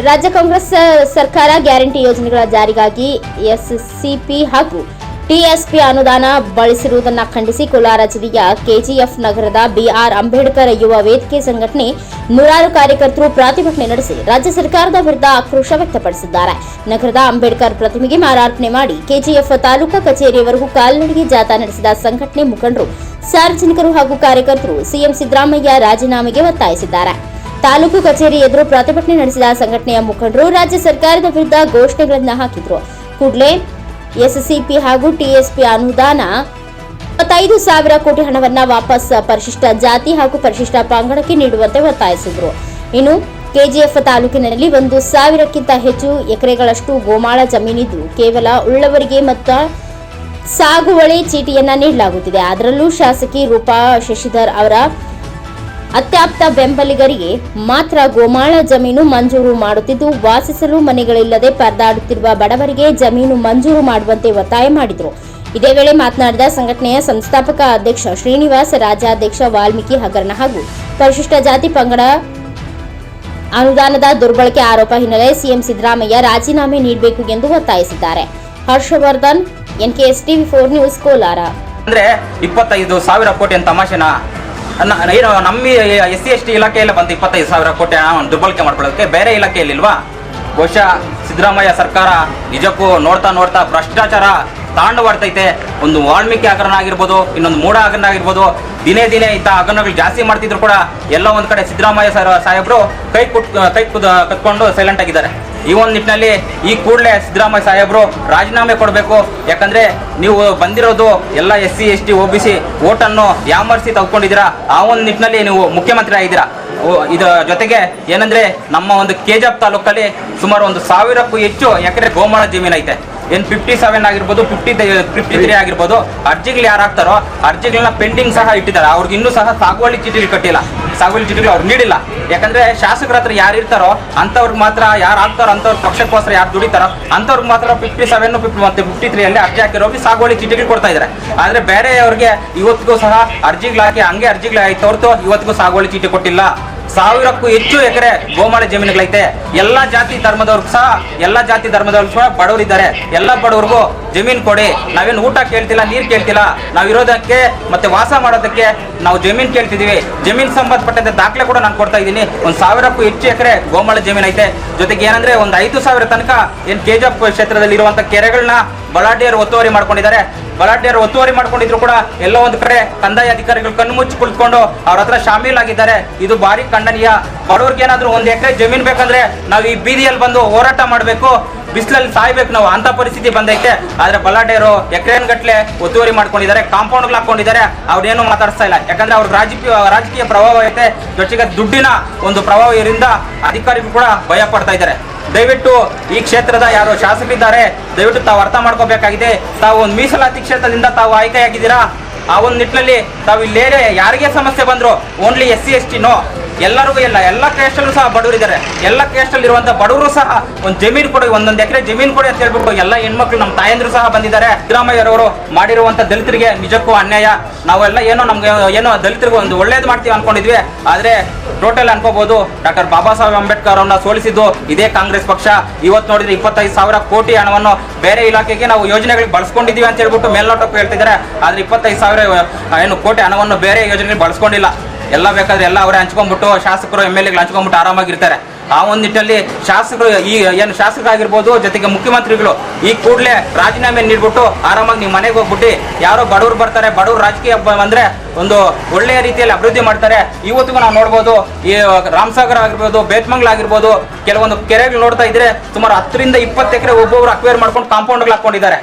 ರಾಜ್ಯ ಕಾಂಗ್ರೆಸ್ ಸರ್ಕಾರ ಗ್ಯಾರಂಟಿ ಯೋಜನೆಗಳ ಜಾರಿಗಾಗಿ ಎಸ್ಸಿಪಿ ಹಾಗೂ ಟಿಎಸ್ಪಿ ಅನುದಾನ ಬಳಸಿರುವುದನ್ನು ಖಂಡಿಸಿ ಕೋಲಾರ ಜಿಲ್ಲೆಯ ಕೆಜಿಎಫ್ ನಗರದ ಬಿಆರ್ ಅಂಬೇಡ್ಕರ್ ಯುವ ವೇದಿಕೆ ಸಂಘಟನೆ ನೂರಾರು ಕಾರ್ಯಕರ್ತರು ಪ್ರತಿಭಟನೆ ನಡೆಸಿ ರಾಜ್ಯ ಸರ್ಕಾರದ ವಿರುದ್ಧ ಆಕ್ರೋಶ ವ್ಯಕ್ತಪಡಿಸಿದ್ದಾರೆ. ನಗರದ ಅಂಬೇಡ್ಕರ್ ಪ್ರತಿಮೆಗೆ ಮಾರಾರ್ಪಣೆ ಮಾಡಿ ಕೆಜಿಎಫ್ ತಾಲೂಕಾ ಕಚೇರಿಯವರೆಗೂ ಕಾಲ್ನಡಿಗೆ ಜಾಥಾ ನಡೆಸಿದ ಸಂಘಟನೆ ಮುಖಂಡರು, ಸಾರ್ವಜನಿಕರು ಹಾಗೂ ಕಾರ್ಯಕರ್ತರು ಸಿಎಂ ಸಿದ್ದರಾಮಯ್ಯ ರಾಜೀನಾಮೆಗೆ ಒತ್ತಾಯಿಸಿದ್ದಾರೆ. ತಾಲೂಕು ಕಚೇರಿ ಎದುರು ಪ್ರತಿಭಟನೆ ನಡೆಸಿದ ಸಂಘಟನೆಯ ಮುಖಂಡರು ರಾಜ್ಯ ಸರ್ಕಾರದ ವಿರುದ್ಧ ಘೋಷಣೆಗಳನ್ನು ಹಾಕಿದ್ರು. ಕೂಡಲೇ ಎಸ್ಸಿಪಿ ಹಾಗೂ ಟಿಎಸ್ಪಿ ಅನುದಾನ ಇಪ್ಪತ್ತೈದು ಸಾವಿರ ಕೋಟಿ ಹಣವನ್ನ ವಾಪಸ್ ಪರಿಶಿಷ್ಟ ಜಾತಿ ಹಾಗೂ ಪರಿಶಿಷ್ಟ ಪಂಗಡಕ್ಕೆ ನೀಡುವಂತೆ ಒತ್ತಾಯಿಸಿದ್ರು. ಇನ್ನು ಕೆಜಿಎಫ್ ತಾಲೂಕಿನಲ್ಲಿ ಒಂದು ಸಾವಿರಕ್ಕಿಂತ ಹೆಚ್ಚು ಎಕರೆಗಳಷ್ಟು ಗೋಮಾಳ ಜಮೀನಿದ್ದು ಕೇವಲ ಉಳ್ಳವರಿಗೆ ಮತ್ತು ಸಾಗುವಳಿ ಚೀಟಿಯನ್ನ ನೀಡಲಾಗುತ್ತಿದೆ. ಅದರಲ್ಲೂ ಶಾಸಕಿ ರೂಪಾ ಶಶಿಧರ್ ಅವರ ಅತ್ಯಾಪ್ತ ಬೆಂಬಲಿಗರಿಗೆ ಮಾತ್ರ ಗೋಮಾಳ ಜಮೀನು ಮಂಜೂರು ಮಾಡುತ್ತಿದ್ದು, ವಾಸಿಸಲು ಮನೆಗಳಿಲ್ಲದೆ ಪರದಾಡುತ್ತಿರುವ ಬಡವರಿಗೆ ಜಮೀನು ಮಂಜೂರು ಮಾಡುವಂತೆ ಒತ್ತಾಯ ಮಾಡಿದರು. ಇದೇ ವೇಳೆ ಮಾತನಾಡಿದ ಸಂಘಟನೆಯ ಸಂಸ್ಥಾಪಕ ಅಧ್ಯಕ್ಷ ಶ್ರೀನಿವಾಸ, ರಾಜ್ಯಾಧ್ಯಕ್ಷ ವಾಲ್ಮೀಕಿ ಹಗರಣ ಹಾಗೂ ಪರಿಶಿಷ್ಟ ಜಾತಿ ಪಂಗಡ ಅನುದಾನದ ದುರ್ಬಳಕೆ ಆರೋಪ ಹಿನ್ನೆಲೆ ಸಿಎಂ ಸಿದ್ದರಾಮಯ್ಯ ರಾಜೀನಾಮೆ ನೀಡಬೇಕು ಎಂದು ಒತ್ತಾಯಿಸಿದ್ದಾರೆ. Harshavardhan, N K S TV four news Kolar. ಅಂದ್ರೆ ಇಪ್ಪತ್ತೈದು ಸಾವಿರ ಕೋಟಿ ತಮಾಷೆನ? ನಮ್ಮ ಎಸ್ ಸಿ ಎಸ್ ಟಿ ಇಲಾಖೆಯಲ್ಲೇ ಬಂದು ಇಪ್ಪತ್ತೈದು ಸಾವಿರ ಕೋಟಿ ಹಣವನ್ನು ದುರ್ಬಳಕೆ ಮಾಡ್ಕೊಳ್ಳೋದಕ್ಕೆ ಬೇರೆ ಇಲಾಖೆಯಲ್ಲಿಲ್ವಾ? ಬಹುಶಃ ಸಿದ್ದರಾಮಯ್ಯ ಸರ್ಕಾರ ನಿಜಕ್ಕೂ ನೋಡ್ತಾ ನೋಡ್ತಾ ಭ್ರಷ್ಟಾಚಾರ ತಾಂಡವಾಡ್ತೈತೆ. ಒಂದು ವಾಲ್ಮೀಕಿ ಹಗರಣ ಆಗಿರ್ಬೋದು, ಇನ್ನೊಂದು ಮೂಢ ಹಗರಣ ಆಗಿರ್ಬೋದು, ದಿನೇ ದಿನೇ ಇಂಥ ಹಗರಣಗಳು ಜಾಸ್ತಿ ಮಾಡ್ತಿದ್ರು ಕೂಡ ಎಲ್ಲ ಒಂದು ಕಡೆ ಸಿದ್ದರಾಮಯ್ಯ ಸಾಹೇಬರು ಕೈ ಕುಟ್, ಕೈ ಕತ್ಕೊಂಡು ಸೈಲೆಂಟ್ ಆಗಿದ್ದಾರೆ. ಈ ಒಂದು ನಿಟ್ಟಿನಲ್ಲಿ ಈ ಕೂಡಲೇ ಸಿದ್ದರಾಮಯ್ಯ ಸಾಹೇಬರು ರಾಜೀನಾಮೆ ಕೊಡಬೇಕು. ಯಾಕಂದರೆ ನೀವು ಬಂದಿರೋದು ಎಲ್ಲ S C, S T O B, C ಓಟನ್ನು ಯಾಮರ್ಸಿ ತಗೊಂಡಿದ್ದೀರಾ ಆ ಒಂದು ನಿಟ್ಟಿನಲ್ಲಿ ನೀವು ಮುಖ್ಯಮಂತ್ರಿ ಆಗಿದ್ದೀರಾ? ಇದರ ಜೊತೆಗೆ ಏನಂದರೆ ನಮ್ಮ ಒಂದು ಕೆಜಾಪ್ ತಾಲೂಕಲ್ಲಿ ಸುಮಾರು ಒಂದು ಸಾವಿರಕ್ಕೂ ಹೆಚ್ಚು ಎಕರೆ ಗೋಮಾಳ ಜಮೀನು ಐತೆ. ಏನು ಫಿಫ್ಟಿ ಸೆವೆನ್ ಆಗಿರ್ಬೋದು ಫಿಫ್ಟಿ ಫಿಫ್ಟಿ ತ್ರೀ ಆಗಿರ್ಬೋದು, ಅರ್ಜಿಗಳು ಯಾರು ಹಾಕ್ತಾರೋ ಅರ್ಜಿಗಳನ್ನ ಪೆಂಡಿಂಗ್ ಸಹ ಇಟ್ಟಿದ್ದಾರೆ. ಅವ್ರಿಗೆ ಇನ್ನೂ ಸಹ ಸಾಗುವಳಿ ಚೀಟಿಗಳು ಕಟ್ಟಿಲ್ಲ. ಸಾಗುವಳಿ ಚೀಟಿಗಳು ಅವ್ರು ನೀಡಿಲ್ಲ. ಯಾಕಂದ್ರೆ ಶಾಸಕರ ಹತ್ರ ಯಾರು ಇರ್ತಾರೋ ಅಂಥವ್ರಿಗೆ ಮಾತ್ರ ಯಾರು ಆಗ್ತಾರೋ ಅಂಥವ್ರ ಪಕ್ಷಕ್ಕೋಸ್ಕರ ಯಾರು ದುಡಿತಾರೋ ಅಂಥವ್ರಿಗೆ ಮಾತ್ರ ಫಿಫ್ಟಿ ಸೆವೆನ್ ಫಿಫ್ಟಿ ಮತ್ತೆ ಫಿಫ್ಟಿ ತ್ರೀ ಅಲ್ಲಿ ಅರ್ಜಿ ಹಾಕಿರೋರಿಗೆ ಸಾಗುವಳಿ ಚೀಟಿಗಳು ಕೊಡ್ತಾ ಇದ್ದಾರೆ ಆದ್ರೆ ಬೇರೆಯವ್ರಿಗೆ ಇವತ್ತಿಗೂ ಸಹ ಅರ್ಜಿಗಳು ಹಾಕಿ ಹಂಗೆ ಅರ್ಜಿಗಳು ಆಯ್ತು ಹೊರತು ಇವತ್ತಿಗೂ ಸಾಗುವಳಿ ಚೀಟಿ ಕೊಟ್ಟಿಲ್ಲ. ಸಾವಿರಕ್ಕೂ ಹೆಚ್ಚು ಎಕರೆ ಗೋಮಾಳ ಜಮೀನುಗಳೈತೆ. ಎಲ್ಲ ಜಾತಿ ಧರ್ಮದವ್ರಿಗೂ ಸಹ, ಎಲ್ಲ ಜಾತಿ ಧರ್ಮದವ್ರಿಗೂ ಸಹ ಬಡವರಿದ್ದಾರೆ. ಎಲ್ಲ ಬಡವರಿಗೂ ಜಮೀನು ಕೊಡಿ. ನಾವೇನು ಊಟ ಕೇಳ್ತಿಲ್ಲ, ನೀರು ಕೇಳ್ತಿಲ್ಲ. ನಾವು ಇರೋದಕ್ಕೆ ಮತ್ತೆ ವಾಸ ಮಾಡೋದಕ್ಕೆ ನಾವು ಜಮೀನು ಕೇಳ್ತಿದೀವಿ. ಜಮೀನು ಸಂಬಂಧಪಟ್ಟಂತೆ ದಾಖಲೆ ಕೂಡ ನಾನು ಕೊಡ್ತಾ ಇದ್ದೀನಿ. ಒಂದು ಸಾವಿರಕ್ಕೂ ಹೆಚ್ಚು ಎಕರೆ ಗೋಮಾಳ ಜಮೀನು ಐತೆ ಜೊತೆಗೆ ಏನಂದ್ರೆ ಒಂದು ಐದು ಸಾವಿರ ತನಕ ಏನು ಕೆಜಿಎಫ್ ಕ್ಷೇತ್ರದಲ್ಲಿ ಇರುವಂತ ಕೆರೆಗಳನ್ನ ಬಲಾಢ್ಯರು ಒತ್ತುವರಿ ಮಾಡ್ಕೊಂಡಿದ್ದಾರೆ. ಬಲಾಢ್ಯರು ಒತ್ತುವರಿ ಮಾಡ್ಕೊಂಡಿದ್ರು ಕೂಡ ಎಲ್ಲ ಒಂದು ಕಡೆ ಕಂದಾಯ ಅಧಿಕಾರಿಗಳು ಕಣ್ಣು ಮುಚ್ಚಿ ಕುಳಿತುಕೊಂಡು ಅವ್ರ ಹತ್ರ ಶಾಮೀಲಾಗಿದ್ದಾರೆ. ಇದು ಭಾರಿ ಖಂಡನೀಯ. ಬಡವ್ರಿಗೆ ಏನಾದ್ರು ಒಂದು ಎಕರೆ ಜಮೀನ್ ಬೇಕಂದ್ರೆ ನಾವು ಈ ಬೀದಿಯಲ್ಲಿ ಬಂದು ಹೋರಾಟ ಮಾಡಬೇಕು. ಬಿಸಿಲಲ್ಲಿ ಸಾಯ್ಬೇಕು ನಾವು, ಅಂತ ಪರಿಸ್ಥಿತಿ ಬಂದೈತೆ. ಆದ್ರೆ ಬಲಾಢ್ಯರು ಎಕರೆನ್ ಗಟ್ಲೆ ಒತ್ತುವರಿ ಮಾಡ್ಕೊಂಡಿದ್ದಾರೆ ಕಾಂಪೌಂಡ್ ಹಾಕೊಂಡಿದ್ದಾರೆ ಅವ್ರೇನು ಮಾತಾಡ್ತಾ ಇಲ್ಲ. ಯಾಕಂದ್ರೆ ಅವ್ರ ರಾಜಕೀಯ ರಾಜಕೀಯ ಪ್ರಭಾವ ಐತೆ. ಜೊತೆಗೆ ದುಡ್ಡಿನ ಒಂದು ಪ್ರಭಾವ ಇದರಿಂದ ಅಧಿಕಾರಿಗಳು ಕೂಡ ಭಯ ಪಡ್ತಾ ಇದ್ದಾರೆ. ದಯವಿಟ್ಟು ಈ ಕ್ಷೇತ್ರದ ಯಾರು ಶಾಸಕರಿದ್ದಾರೆ, ದಯವಿಟ್ಟು ತಾವು ಅರ್ಥ ಮಾಡ್ಕೋಬೇಕಾಗಿದೆ. ತಾವು ಒಂದು ಮೀಸಲಾತಿ ಕ್ಷೇತ್ರದಿಂದ ತಾವು ಆಯ್ಕೆಯಾಗಿದ್ದೀರಾ? ಆ ಒಂದು ನಿಟ್ಟಿನಲ್ಲಿ ತಾವು ಇಲ್ಲೇನೆ ಯಾರಿಗೆ ಸಮಸ್ಯೆ ಬಂದ್ರು? Only S C S T no ಎಲ್ಲರಿಗೂ ಎಲ್ಲ ಎಲ್ಲ ಕ್ಯಾಸ್ಟಲ್ಲೂ ಸಹ ಬಡವರಿದ್ದಾರೆ ಎಲ್ಲ ಕ್ಯಾಸ್ಟಲ್ಲಿ ಇರುವಂತ ಬಡವರು ಸಹ ಒಂದು ಜಮೀನು ಕೊಡಿ, ಒಂದೊಂದು ಎಕರೆ ಜಮೀನು ಕೊಡಿ ಅಂತ ಹೇಳ್ಬಿಟ್ಟು ಎಲ್ಲ ಹೆಣ್ಮಕ್ಳು ನಮ್ಮ ತಾಯಂದ್ರು ಸಹ ಬಂದಿದ್ದಾರೆ. ಸಿದ್ದರಾಮಯ್ಯರವರು ಮಾಡಿರುವಂತ ದಲಿತರಿಗೆ ನಿಜಕ್ಕೂ ಅನ್ಯಾಯ. ನಾವೆಲ್ಲ ಏನೋ ನಮ್ಗೆ ಏನೋ ದಲಿತರಿಗೆ ಒಂದು ಒಳ್ಳೇದು ಮಾಡ್ತೀವಿ ಅನ್ಕೊಂಡಿದ್ವಿ. ಆದ್ರೆ ಟೋಟಲ್ ಅನ್ಕೋಬಹುದು ಡಾಕ್ಟರ್ ಬಾಬಾ ಸಾಹೇಬ್ ಅಂಬೇಡ್ಕರ್ ಅವರನ್ನ ಸೋಲಿಸಿದ್ದು ಇದೇ ಕಾಂಗ್ರೆಸ್ ಪಕ್ಷ. ಇವತ್ತು ನೋಡಿದ್ರೆ ಇಪ್ಪತ್ತೈದು ಸಾವಿರ ಕೋಟಿ ಹಣವನ್ನು ಬೇರೆ ಇಲಾಖೆಗೆ ನಾವು ಯೋಜನೆಗಳಿಗೆ ಬಳಸ್ಕೊಂಡಿದ್ದೀವಿ ಅಂತ ಹೇಳ್ಬಿಟ್ಟು ಮೇಲ್ನೋಟಕ್ಕೆ ಹೇಳ್ತಿದ್ದಾರೆ. ಆದ್ರೆ ಇಪ್ಪತ್ತೈದು ಸಾವಿರ, ಏನು ಕೋಟಿ ಹಣವನ್ನು ಬೇರೆ ಯೋಜನೆಗೆ ಬಳಸ್ಕೊಂಡಿಲ್ಲ. ಎಲ್ಲ ಬೇಕಾದ್ರೆ ಎಲ್ಲ ಅವರೇ ಹಂಚ್ಕೊಂಡ್ಬಿಟ್ಟು ಶಾಸಕರು, ಎಂ ಎಲ್ ಎಗಳು ಹಂಚ್ಕೊಂಡ್ಬಿಟ್ಟು ಆರಾಮಾಗಿರ್ತಾರೆ. ಆ ಒಂದು ನಿಟ್ಟಲ್ಲಿ ಶಾಸಕರು ಈ ಏನು ಶಾಸಕರಾಗಿರ್ಬೋದು, ಜೊತೆಗೆ ಮುಖ್ಯಮಂತ್ರಿಗಳು ಈ ಕೂಡಲೇ ರಾಜೀನಾಮೆ ನೀಡ್ಬಿಟ್ಟು ಆರಾಮಾಗಿ ನೀವು ಮನೆಗೆ ಹೋಗ್ಬಿಟ್ಟು, ಯಾರೋ ಬಡವರು ಬರ್ತಾರೆ, ಬಡವರು ರಾಜಕೀಯ ಬಂದ್ರೆ ಒಂದು ಒಳ್ಳೆಯ ರೀತಿಯಲ್ಲಿ ಅಭಿವೃದ್ಧಿ ಮಾಡ್ತಾರೆ. ಇವತ್ತಿಗೂ ನಾವು ನೋಡ್ಬೋದು, ಈ ರಾಮಸಾಗರ ಆಗಿರ್ಬೋದು, ಬೇತ್ಮಂಗ್ಲ ಆಗಿರ್ಬೋದು, ಕೆಲವೊಂದು ಕೆರೆಗಳು ನೋಡ್ತಾ ಇದ್ರೆ ಸುಮಾರು ಹತ್ತರಿಂದ ಇಪ್ಪತ್ತು ಎಕರೆ ಒಬ್ಬೊಬ್ರು ಅಕ್ವೇರ್ ಮಾಡ್ಕೊಂಡು ಕಾಂಪೌಂಡ್ಗಳು ಹಾಕೊಂಡಿದ್ದಾರೆ.